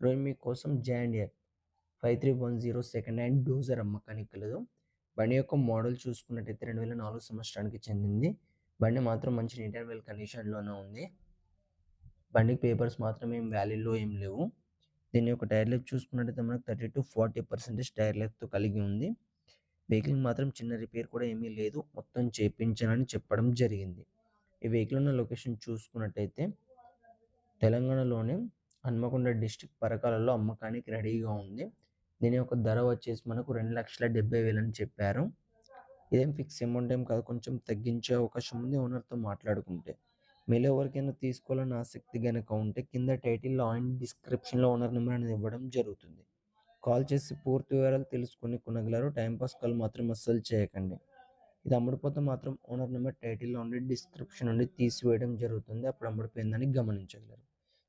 ఈరోజు మీకోసం John Deere five three one zero second hand dozer అమ్మకానికి కలదు బండి యొక్క మోడల్ చూసుకున్నట్టయితే రెండు వేల నాలుగు సంవత్సరానికి చెందింది. బండి మాత్రం మంచి నీట్ అండ్ వెల్ కండిషన్లోనే ఉంది. బండికి పేపర్స్ మాత్రం ఏం వ్యాలీలో ఏం లేవు. దీని యొక్క టైర్ లెఫ్ట్ చూసుకున్నట్టయితే మనకు thirty to forty percentage tyre లైఫ్తో కలిగి ఉంది. వెహికల్ మాత్రం చిన్న రిపేర్ కూడా ఏమీ లేదు. మొత్తం చేపించాలని చెప్పడం జరిగింది. ఈ వెహికల్ ఉన్న లొకేషన్ చూసుకున్నట్టయితే తెలంగాణలోనే హన్మకొండ డిస్టిక్ పరకాలలో అమ్మకానికి రెడీగా ఉంది. దీని యొక్క ధర వచ్చేసి మనకు రెండు లక్షల డెబ్బై వేలు అని చెప్పారు. ఇదేం ఫిక్స్ అమౌంట్ ఏం కాదు కొంచెం తగ్గించే అవకాశం ఉంది ఓనర్తో మాట్లాడుకుంటే. మీలో ఎవరికైనా తీసుకోవాలని ఆసక్తి కనుక ఉంటే కింద టైటిల్లో అండ్ డిస్క్రిప్షన్లో ఓనర్ నెంబర్ అనేది ఇవ్వడం జరుగుతుంది. కాల్ చేసి పూర్తి వివరాలు తెలుసుకొని కొనగలరు టైంపాస్ కాల్ మాత్రం అస్సలు చేయకండి. ఇది అమ్ముడుపోతే మాత్రం ఓనర్ నెంబర్ టైటిల్లో ఉండి డిస్క్రిప్షన్ నుండి తీసివేయడం జరుగుతుంది. అప్పుడు అమ్ముడిపోయిందని గమనించగలరు.